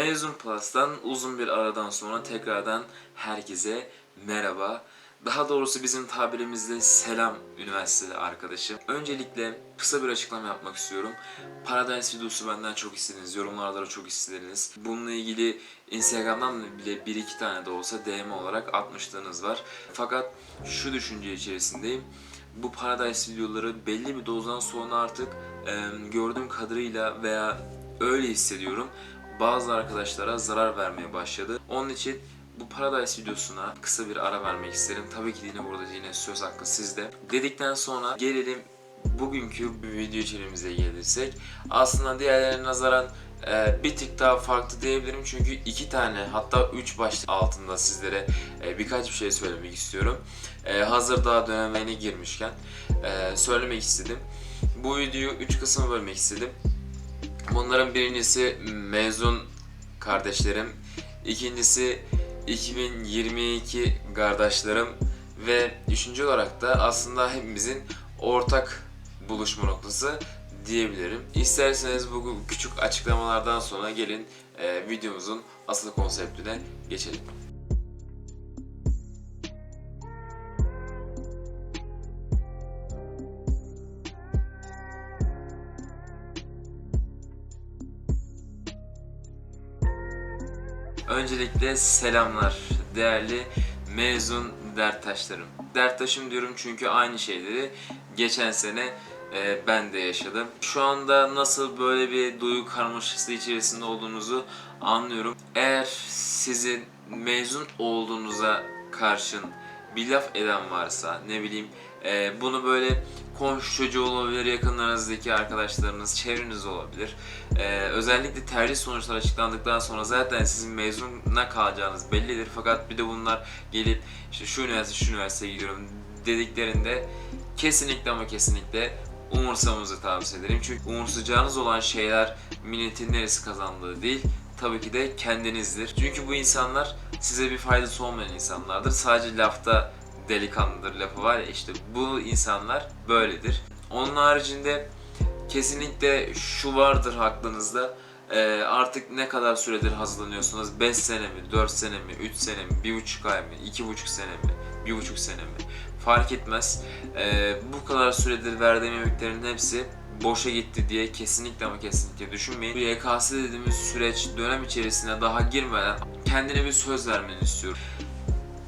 Mezun Plus'tan uzun bir aradan sonra tekrardan herkese merhaba. Daha doğrusu bizim tabirimizde selam üniversite arkadaşım. Öncelikle kısa bir açıklama yapmak istiyorum. Paradise videosu benden çok istediniz, yorumlarda da çok istediniz. Bununla ilgili Instagram'dan bile bir iki tane de olsa DM olarak atmışlığınız var. Fakat şu düşünce içerisindeyim. Bu Paradise videoları belli bir dozdan sonra artık e, gördüğüm kadarıyla veya öyle hissediyorum bazı arkadaşlara zarar vermeye başladı. Onun için bu Paradise videosuna kısa bir ara vermek isterim. Tabii ki yine burada yine söz hakkı sizde. Dedikten sonra gelelim bugünkü bir video içeriğimize gelirsek. Aslında diğerlerine nazaran e, bir tık daha farklı diyebilirim çünkü iki tane hatta üç başlık altında sizlere e, birkaç bir şey söylemek istiyorum. E, hazır daha dönemine girmişken e, söylemek istedim. Bu videoyu üç kısma bölmek istedim. Bunların birincisi mezun kardeşlerim, ikincisi 2022 kardeşlerim ve üçüncü olarak da aslında hepimizin ortak buluşma noktası diyebilirim. İsterseniz bu küçük açıklamalardan sonra gelin e, videomuzun asıl konseptine geçelim. Öncelikle selamlar değerli mezun derttaşlarım. Derttaşım diyorum çünkü aynı şeyleri geçen sene e, ben de yaşadım. Şu anda nasıl böyle bir duygu karmaşası içerisinde olduğunuzu anlıyorum. Eğer sizin mezun olduğunuza karşın bir laf eden varsa ne bileyim e, bunu böyle komşu çocuğu olabilir, yakınlarınızdaki arkadaşlarınız, çevreniz olabilir. E, özellikle tercih sonuçları açıklandıktan sonra zaten sizin mezuna kalacağınız bellidir. Fakat bir de bunlar gelip işte şu üniversite, şu üniversiteye gidiyorum dediklerinde kesinlikle ama kesinlikle umursamamızı tavsiye ederim. Çünkü umursayacağınız olan şeyler milletin neresi kazandığı değil, tabii ki de kendinizdir. Çünkü bu insanlar size bir faydası olmayan insanlardır. Sadece lafta delikanlıdır lafı var ya işte bu insanlar böyledir. Onun haricinde kesinlikle şu vardır aklınızda Ee, artık ne kadar süredir hazırlanıyorsunuz? 5 sene mi, 4 sene mi, 3 sene mi, 1,5 ay mı, 2,5 sene mi, 1,5 sene mi? Fark etmez. Ee, bu kadar süredir verdiğim emeklerin hepsi boşa gitti diye kesinlikle ama kesinlikle düşünmeyin. Bu YKS dediğimiz süreç dönem içerisine daha girmeden kendine bir söz vermeni istiyorum.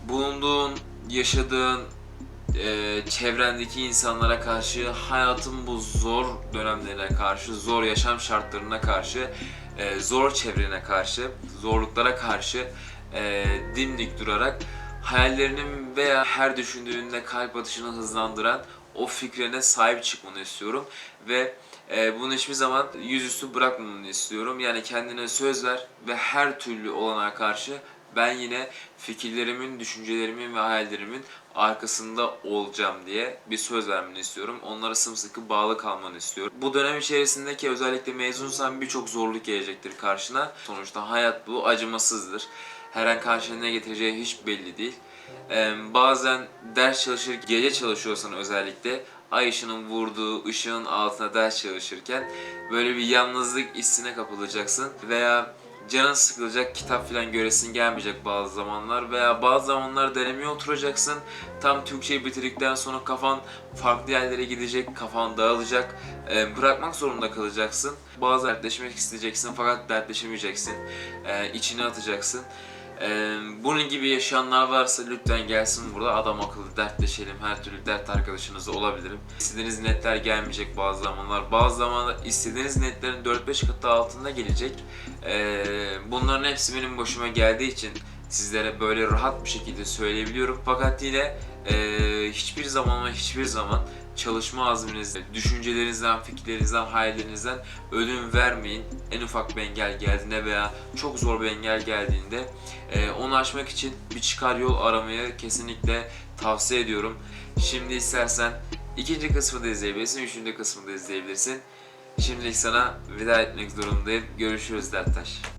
Bulunduğun, yaşadığın, e, çevrendeki insanlara karşı, hayatın bu zor dönemlerine karşı, zor yaşam şartlarına karşı, e, zor çevrene karşı, zorluklara karşı e, dimdik durarak hayallerinin veya her düşündüğünde kalp atışını hızlandıran o fikrine sahip çıkmanı istiyorum ve e, bunu hiçbir zaman yüzüstü bırakmamanı istiyorum. Yani kendine söz ver ve her türlü olana karşı ben yine fikirlerimin, düşüncelerimin ve hayallerimin arkasında olacağım diye bir söz vermeni istiyorum. Onlara sımsıkı bağlı kalmanı istiyorum. Bu dönem içerisindeki özellikle mezunsan birçok zorluk gelecektir karşına. Sonuçta hayat bu acımasızdır. Her an karşına ne getireceği hiç belli değil. Bazen ders çalışır, gece çalışıyorsan özellikle ay ışığının vurduğu ışığın altına ders çalışırken böyle bir yalnızlık hissine kapılacaksın veya canın sıkılacak, kitap falan göresin gelmeyecek bazı zamanlar veya bazı zamanlar denemeye oturacaksın. Tam Türkçeyi bitirdikten sonra kafan farklı yerlere gidecek, kafan dağılacak, bırakmak zorunda kalacaksın. Bazı dertleşmek isteyeceksin fakat dertleşemeyeceksin, e, içine atacaksın. Bunun gibi yaşayanlar varsa lütfen gelsin burada adam akıllı dertleşelim. Her türlü dert arkadaşınız olabilirim. İstediğiniz netler gelmeyecek bazı zamanlar. Bazı zamanlar istediğiniz netlerin 4-5 katı altında gelecek. Bunların hepsi benim başıma geldiği için sizlere böyle rahat bir şekilde söyleyebiliyorum. Fakat yine hiçbir zaman ve hiçbir zaman çalışma azminizden, düşüncelerinizden, fikirlerinizden, hayallerinizden ödün vermeyin. En ufak bir engel geldiğinde veya çok zor bir engel geldiğinde e, onu aşmak için bir çıkar yol aramayı kesinlikle tavsiye ediyorum. Şimdi istersen ikinci kısmı da izleyebilirsin, üçüncü kısmı da izleyebilirsin. Şimdilik sana veda etmek zorundayım. Görüşürüz Derttaş.